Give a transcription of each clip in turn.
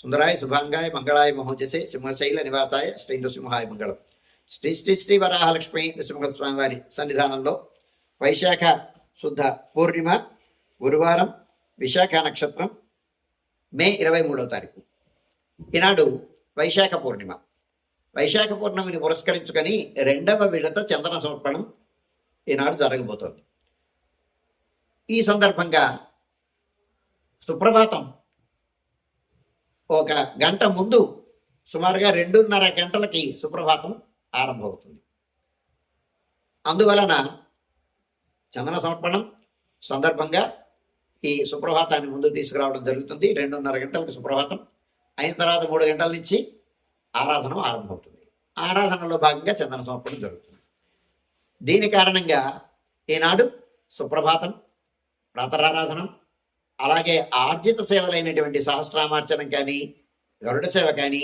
సుందరాయ శుభాంగాయ మంగళాయ మహోజసే సింహశైల నివాసాయ శ్రీ నృసింహాయ మంగళం శ్రీ శ్రీ శ్రీ వరాహలక్ష్మి నృసింహస్వామి వారి సన్నిధానంలో వైశాఖ శుద్ధ పూర్ణిమ గురువారం విశాఖ నక్షత్రం మే ఇరవై మూడవ తారీఖు. ఈనాడు వైశాఖ పూర్ణిమ వైశాఖ పూర్ణమిని పురస్కరించుకొని రెండవ విడత చందన సమర్పణం ఈనాడు జరగబోతోంది. ఈ సందర్భంగా సుప్రభాతం ఒక గంట ముందు సుమారుగా రెండున్నర గంటలకి సుప్రభాతం ఆరంభమవుతుంది. అందువలన చందన సమర్పణం సందర్భంగా ఈ సుప్రభాతాన్ని ముందు తీసుకురావడం జరుగుతుంది. రెండున్నర గంటలకు సుప్రభాతం అయిన తర్వాత మూడు గంటల నుంచి ఆరాధన ఆరంభమవుతుంది. ఆరాధనలో భాగంగా చందన సమర్పణం జరుగుతుంది. దీని కారణంగా ఈనాడు సుప్రభాతం ప్రాతరారాధనం అలాగే ఆర్జిత సేవలైనటువంటి సహస్రామార్చనం కానీ గరుడ సేవ కానీ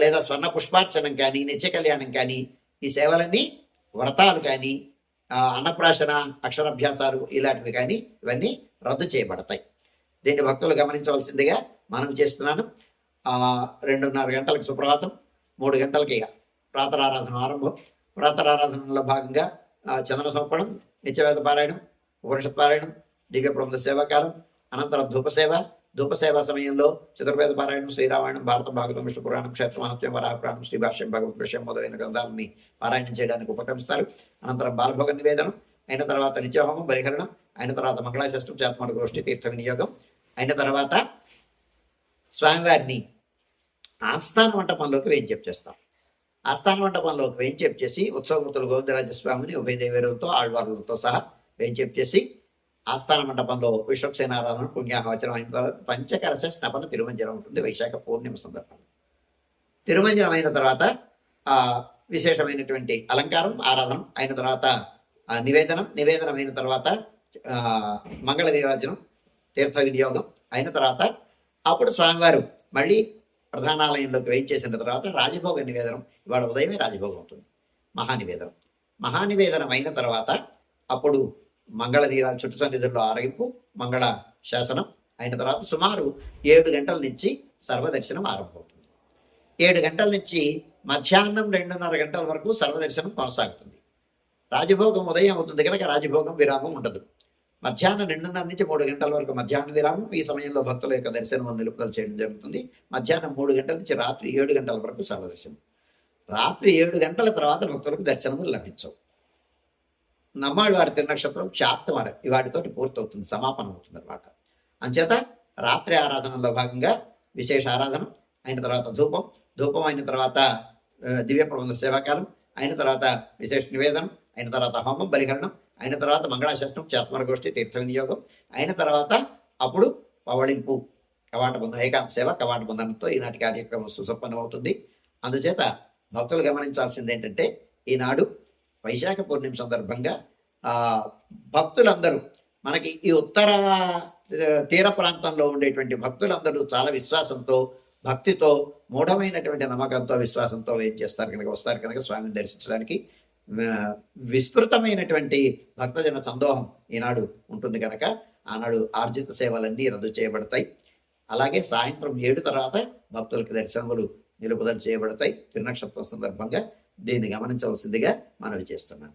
లేదా స్వర్ణ పుష్పార్చనం కానీ నిత్య కళ్యాణం కానీ ఈ సేవలన్నీ వ్రతాలు కానీ అన్నప్రాశన అక్షరాభ్యాసాలు ఇలాంటివి కానీ ఇవన్నీ రద్దు చేయబడతాయి. దీన్ని భక్తులు గమనించవలసిందిగా మనం చేస్తున్నాను. రెండున్నర గంటలకు సుప్రభాతం మూడు గంటలకి ప్రాతరారాధన ఆరంభం. ప్రాతరారాధనలో భాగంగా చంద్ర సమర్పణం నిత్యవేద పారాయణం ఉపనిషత్ పారాయణం దివ్య ప్రబంధ సేవాకాలం అనంతరం ధూపసేవ ధూపసేవ సమయంలో చతుర్వేద పారాయణం శ్రీరామాయణం భారత భాగవతం విష్ణు పురాణం క్షేత్ర మహత్యం వరాహపురాణం శ్రీభాష్యం భగవత్ విషయం మొదలైన గ్రంథాలని పారాయణం చేయడానికి ఉపక్రమిస్తారు. అనంతరం బాలభోగ నివేదనం అయిన తర్వాత నిత్యహోమం బలిహరణం అయిన తర్వాత మంగళాశాస్త్రం చేతమడు గోష్ఠి తీర్థ వినియోగం అయిన తర్వాత స్వామివారిని ఆస్థాన మంటపంలోకి వేయించేపు చేస్తాం. ఆస్థాన మంటపంలోకి వేయించేపు చేసి ఉత్సవమూర్తులు గోవిందరాజస్వామిని ఉభయ దేవేరులతో ఆళ్వారులతో సహా వేయించేపు చేసి ఆస్థాన మండపంలో విశ్వక్సేనారాధన పుణ్యాహవచనం అయిన తర్వాత పంచకరస స్నపన తిరుమంజనం ఉంటుంది వైశాఖ పూర్ణిమ సందర్భంగా తిరుమంజనం అయిన తర్వాత ఆ విశేషమైనటువంటి అలంకారం ఆరాధనం అయిన తర్వాత నివేదనం నివేదనం అయిన తర్వాత ఆ, మంగళ నీరాజనం తీర్థ వినియోగం అయిన తర్వాత అప్పుడు స్వామివారు మళ్ళీ ప్రధానాలయంలోకి వేయించేసిన తర్వాత రాజభోగ నివేదనం ఇవాళ ఉదయమే రాజభోగం అవుతుంది మహానివేదనం. మహానివేదనం అయిన తర్వాత అప్పుడు మంగళ నీరా చుట్టు సన్నిధుల్లో ఆరగింపు మంగళ శాసనం అయిన తర్వాత సుమారు ఏడు గంటల నుంచి సర్వదర్శనం ఆరంభమవుతుంది. ఏడు గంటల నుంచి మధ్యాహ్నం రెండున్నర గంటల వరకు సర్వదర్శనం కొనసాగుతుంది. రాజభోగం ఉదయం అవుతుంది కనుక రాజభోగం విరామం ఉండదు. మధ్యాహ్నం రెండున్నర నుంచి మూడు గంటల వరకు మధ్యాహ్న విరామం ఈ సమయంలో భక్తుల యొక్క దర్శనం నిలుపుదల చేయడం జరుగుతుంది. మధ్యాహ్నం మూడు గంటల నుంచి రాత్రి ఏడు గంటల వరకు సర్వదర్శనం. రాత్రి ఏడు గంటల తర్వాత భక్తులకు దర్శనములు లభించవు. నమ్మాడు వారి తిరునక్షత్రం చాత్తమర వాటితోటి పూర్తవుతుంది సమాపనం అవుతుంది అనమాట అంచేత రాత్రి ఆరాధనలో భాగంగా విశేష ఆరాధన అయిన తర్వాత ధూపం ధూపం అయిన తర్వాత దివ్య ప్రబంధ సేవాకాలం అయిన తర్వాత విశేష నివేదనం అయిన తర్వాత హోమం బలిహరణం అయిన తర్వాత మంగళాశాస్త్రం చేతమర గోష్ఠి తీర్థ వినియోగం అయిన తర్వాత అప్పుడు పవళింపు కవాట బంధం ఏకాంత సేవ కవాట బంధనంతో ఈనాటి కార్యక్రమం సుసంపన్నం అవుతుంది అందుచేత భక్తులు గమనించాల్సింది ఏంటంటే ఈనాడు వైశాఖ పౌర్ణమి సందర్భంగా భక్తులందరూ మనకి ఈ ఉత్తర తీర ప్రాంతంలో ఉండేటువంటి భక్తులందరూ చాలా విశ్వాసంతో భక్తితో మూఢమైనటువంటి నమ్మకంతో విశ్వాసంతో ఏం చేస్తారు కనుక వస్తారు కనుక స్వామిని దర్శించడానికి. విస్తృతమైనటువంటి భక్తజన సందోహం ఈనాడు ఉంటుంది కనుక ఆనాడు ఆర్జిత సేవలన్నీ రద్దు చేయబడతాయి. అలాగే సాయంత్రం ఏడు తర్వాత భక్తులకి దర్శనములు నిలుపుదల చేయబడతాయి. తిరునక్షత్రం సందర్భంగా దీన్ని గమనించవలసిందిగా మనవి చేస్తున్నాను.